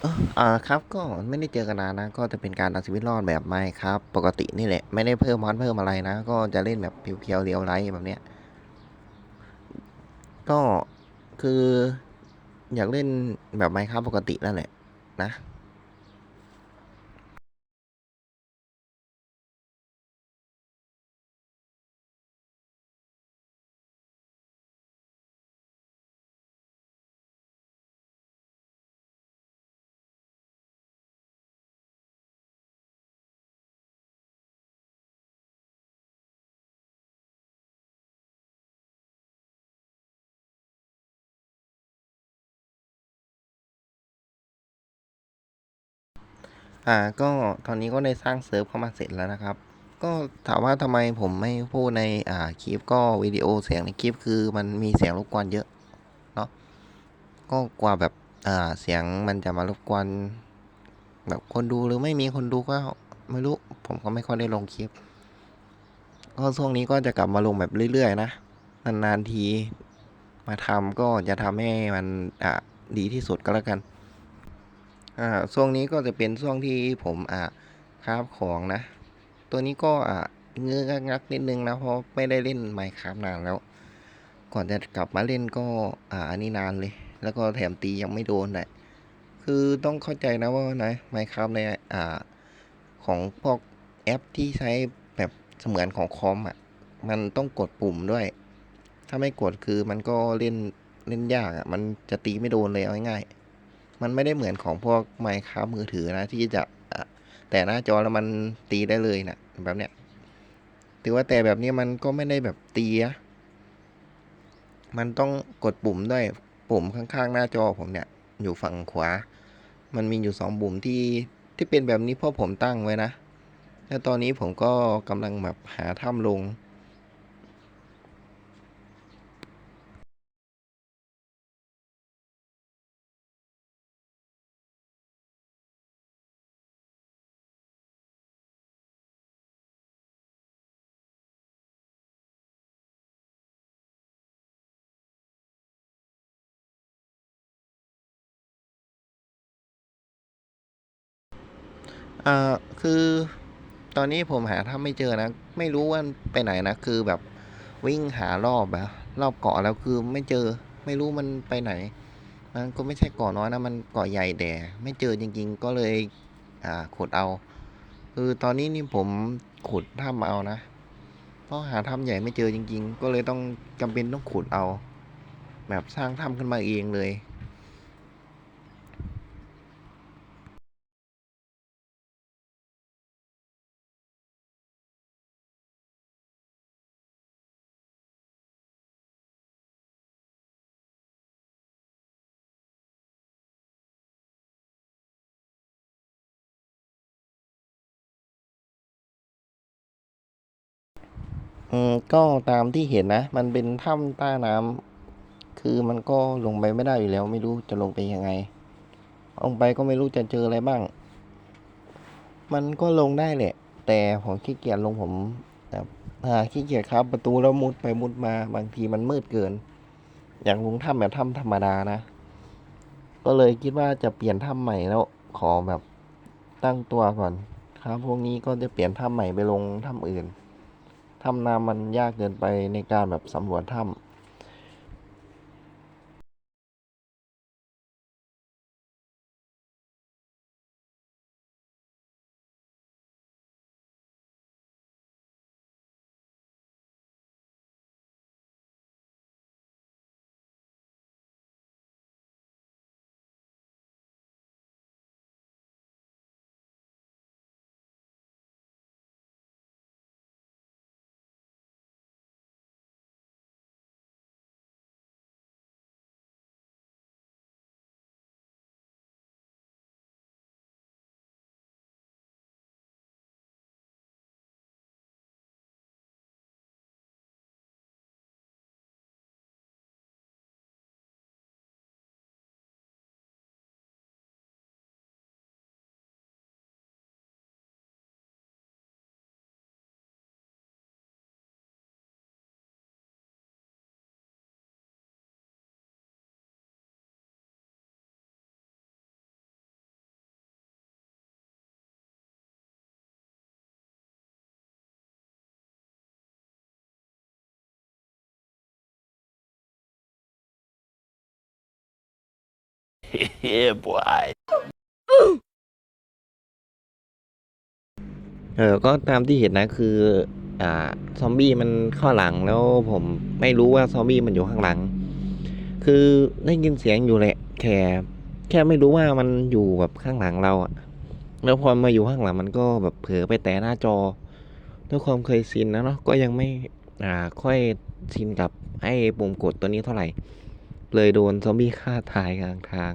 เอออ่าครับก็ไม่ได้เจอกันนานนะ ก็จะเป็นการเอาชีวิตรอดแบบไม่ครับ ปกตินี่แหละ ไม่ได้เพิ่มมอนเพิ่มอะไรนะ ก็จะเล่นแบบเพียวๆเรียวไล้แบบเนี้ย ก็คืออยากเล่นแบบไมค์ครับปกตินั่นแหละนะ อ่าก็ตอนนี้ก็ได้สร้างเซิร์ฟเข้ามาเสร็จแล้วนะครับ ก็ถามว่าทำไมผมไม่พูดในอ่าคลิปก็วิดีโอเสียงในคลิปคือมันมีเสียงรบกวนเยอะเนาะก็กว่าแบบอ่าเสียงมันจะมารบกวนแบบคนดูหรือไม่มีคนดูก็ไม่รู้ผมก็ไม่ค่อยได้ลงคลิป ก็ช่วงนี้ก็จะกลับมาลงแบบเรื่อยๆ นะ นานๆทีมาทำก็จะทำให้มันอ่าดีที่สุดก็แล้วกัน อ่าช่วงนี้ก็จะเป็นช่วงที่ผมอ่าคราฟของนะ ตัวนี้ก็อ่าเงื้องักนิดนึงนะเพราะไม่ได้เล่นไมค์คราฟนานแล้ว ก่อนจะกลับมาเล่นก็อ่าอันนี้นานเลย แล้วก็แถมตียังไม่โดนเลยคือต้องเข้าใจนะว่านะไมค์คราฟในอ่าของพวกแอปที่ใช้แบบเสมือนของคอมอะมันต้องกดปุ่มด้วย ถ้าไม่กดคือมันก็เล่นเล่นยากอะ มันจะตีไม่โดนเลยเอาง่ายๆ มันไม่ได้เหมือนของพวกไมค์ครับมือถือนะ ที่จะแต่หน้าจอแล้วมันตีได้เลยนะแบบเนี้ยถือว่าแต่แบบนี้มันก็ไม่ได้แบบตีนะมันต้องกดปุ่มด้วยปุ่มข้างๆ หน้าจอผมเนี่ย อยู่ฝั่งขวา มันมีอยู่สองปุ่มที่ที่เป็นแบบนี้เพราะผมตั้งไว้นะแล้วตอนนี้ผมก็กำลังแบบหาถ้ำลง อ่าคือตอนนี้ผมหาถ้ำไม่เจอนะ ไม่รู้ว่าไปไหนนะ คือแบบวิ่งหารอบอะรอบเกาะแล้วคือไม่เจอ ไม่รู้มันไปไหน มันก็ไม่ใช่เกาะน้อยนะ มันเกาะใหญ่แต่ไม่เจอจริง ๆ ก็เลย อ่าขุดเอา คือตอนนี้นี่ผมขุดถ้ำเอานะ เพราะหาถ้ำใหญ่ไม่เจอจริง ๆ ก็เลยต้องจำเป็นต้องขุดเอา แบบสร้างถ้ำขึ้นมาเองเลย อืมก็ตามที่เห็นนะ มันเป็นถ้ำใต้น้ำคือมันก็ลงไปไม่ได้อยู่แล้ว ไม่รู้จะลงไปยังไงลงไปก็ไม่รู้จะเจออะไรบ้าง มันก็ลงได้แหละ แต่ผมขี้เกียจลงผมแบบอ่าขี้เกียจครับ ประตูแล้วมุดไปมุดมาบางทีมันมืดเกิน อย่ากลงถ้ำแบบถ้ำธรรมดานะ ก็เลยคิดว่าจะเปลี่ยนถ้ำใหม่แล้ว ขอแบบตั้งตัวก่อน ครับ พวกนี้ก็จะเปลี่ยนถ้ำใหม่ไปลงถ้ำอื่น ถ้ำน้ำมันยากเกินไปในการแบบสำรวจถ้ำ yeah, boy. เออก็ตามที่เห็นนะคือ อ่า ซอมบี้มันเข้าหลังแล้วผมไม่รู้ว่าซอมบี้มันอยู่ข้างหลัง คือได้ยินเสียงอยู่แหละแค่แค่ไม่รู้ว่ามันอยู่แบบข้างหลังเราอะแล้วพอมาอยู่ข้างหลังมันก็แบบเผลอไปแตะหน้าจอด้วยความเคยชินนะเนาะก็ยังไม่อ่าค่อยชินกับไอ้ปุ่มกดตัวนี้เท่าไหร่ เลยโดนซอมบี้ฆ่าตายกลางทาง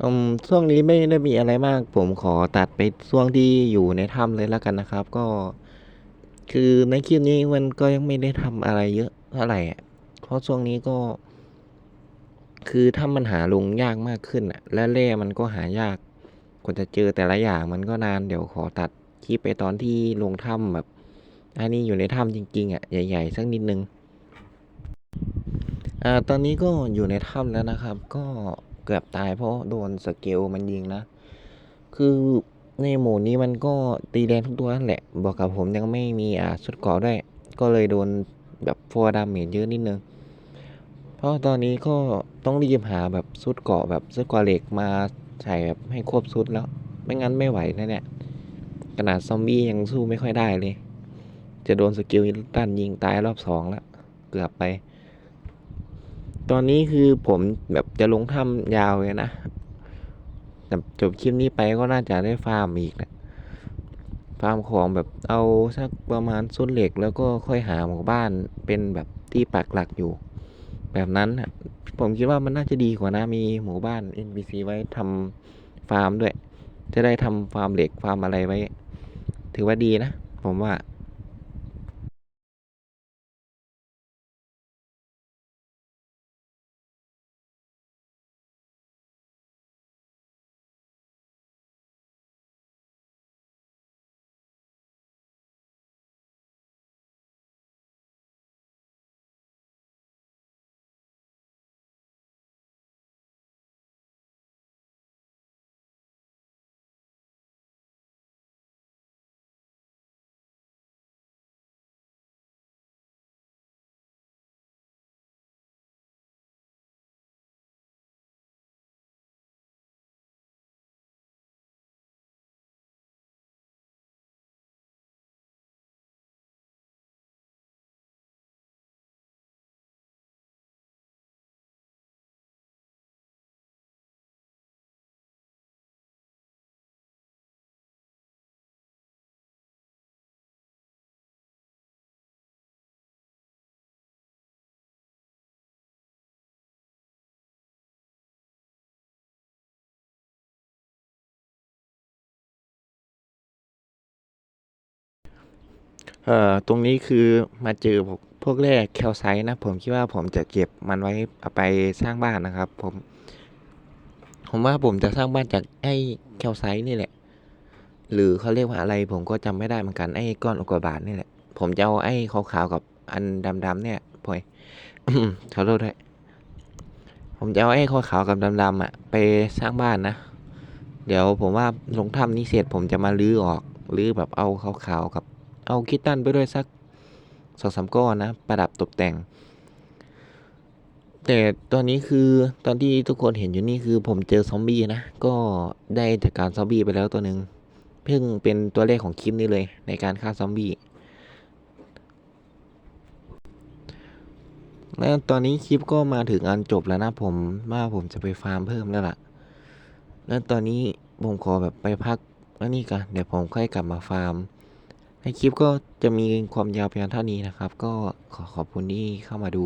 อืมช่วงนี้ไม่ได้มีอะไรมาก ผมขอตัดไปช่วงที่อยู่ในถ้ำเลยแล้วกันนะครับ ก็ คือในคลิปนี้มันก็ยังไม่ได้ทำอะไรเยอะเท่าไหร่อะเพราะช่วงนี้ก็ คือถ้ำมันหาลงยากมากขึ้นอะและแร่มันก็หายากกว่าจะเจอแต่ละอย่างมันก็นานเดี๋ยวขอตัดคลิปไปตอนที่ลงถ้ำแบบ อันนี้อยู่ในถ้ำจริงๆอะใหญ่ๆสักนิดนึงอ่าตอนนี้ก็อยู่ในถ้ำแล้วนะครับ ก็ เกือบตายเพราะโดนสเกลมันยิงนะ คือในโหมดนี้มันก็ตีแรงทุกตัวนั่นแหละ บอกกับผมยังไม่มีอ่าชุดเกาะด้วย ก็เลยโดนแบบฟัวดาเมจเยอะนิดนึง เพราะตอนนี้ก็ต้องรีบหาแบบชุดเกาะแบบชุดเกาะเหล็กมาใส่แบบให้ครบชุดแล้ว ไม่งั้นไม่ไหวนะเนี่ยขนาดซอมบี้ยังสู้ไม่ค่อยได้เลย จะโดนสกิลตันยิงตายรอบสองแล้ว เกือบไป ตอนนี้คือผมแบบจะลงถ้ำยาวเลยนะแต่จบคลิปนี้ไปก็น่าจะได้ฟาร์มอีกแหละฟาร์มของแบบเอาสักประมาณส้นเหล็กแล้วก็ค่อยหาหมู่บ้านเป็นแบบที่ปักหลักอยู่ แบบนั้นนะผมคิดว่ามันน่าจะดีกว่านะมีหมู่บ้าน NPC ไว้ทำฟาร์มด้วย จะได้ทำฟาร์มเหล็กฟาร์มอะไรไว้ ถือว่าดีนะ ผมว่า เอ่อตรงนี้คือมาเจอพวกพวกแร่แคลไซต์นะ ผมคิดว่าผมจะเก็บมันไว้เอาไปสร้างบ้านนะครับ ผม ผมว่าผมจะสร้างบ้านจากไอ้แคลไซต์นี่แหละ หรือเขาเรียกว่าอะไร ผมก็จำไม่ได้เหมือนกันไอ้ก้อนอุกกาบาตนี่แหละ ผมจะเอาไอ้ขาวๆกับอันดำๆเนี่ยพลอยขอโทษด้วยผมจะเอาไอ้ขาวๆกับดำๆอะไปสร้างบ้านนะ เดี๋ยวผมว่าลงถ้ำนี้เสร็จผมจะมาลื้อออก ลื้อแบบเอาขาวๆกับ เอาคิตตันไปด้วยสักสองสามก้อนนะ ประดับตกแต่ง แต่ตอนนี้คือตอนที่ทุกคนเห็นอยู่นี่คือผมเจอซอมบี้นะ ก็ได้จัดการซอมบี้ไปแล้วตัวหนึ่งเพิ่งเป็นตัวแรกของคลิปนี้เลยในการฆ่าซอมบี้แล้วตอนนี้คลิปก็มาถึงอันจบแล้วนะผมว่าผมจะไปฟาร์มเพิ่มแล้วล่ะ แล้วตอนนี้ผมขอแบบไปพักแล้วนี่กันเดี๋ยวผมค่อยกลับมาฟาร์ม ในคลิปก็จะมีความยาวเพียงเท่านี้นะครับ ก็ขอขอบคุณที่เข้ามาดู